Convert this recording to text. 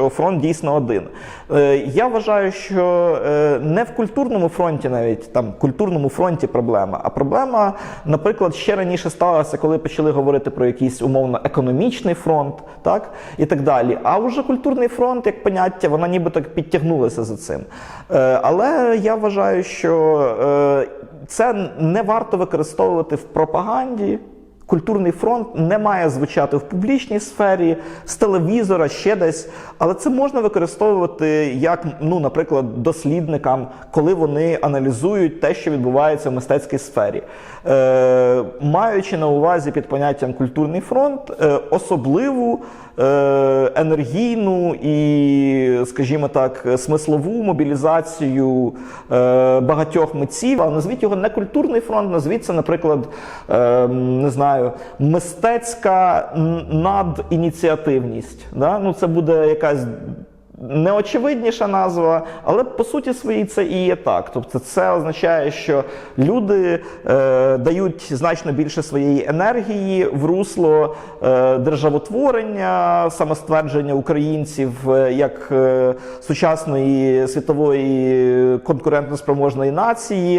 що фронт дійсно один. Е, Я вважаю, що е, не в культурному фронті, навіть там культурному фронті проблема, а проблема, наприклад, ще раніше сталася, коли почали говорити про якийсь умовно економічний фронт, так і так далі. А вже культурний фронт, як поняття, вона ніби так підтягнулася за цим. Е, Але я вважаю, що це не варто використовувати в пропаганді. Культурний фронт не має звучати в публічній сфері, з телевізора, ще десь, але це можна використовувати як, ну, наприклад, дослідникам, коли вони аналізують те, що відбувається в мистецькій сфері. Е, маючи на увазі під поняттям культурний фронт е, особливу е, енергійну і, скажімо так, смислову мобілізацію е, багатьох митців, але назвіть його не культурний фронт, назвіть це, наприклад, е, не знаю, мистецька надініціативність. Да? Ну, це буде якась неочевидніша назва, але по суті своїй це і є так. Тобто, це означає, що люди е, дають значно більше своєї енергії в русло е, державотворення, самоствердження українців е, як е, сучасної світової конкурентноспроможної нації.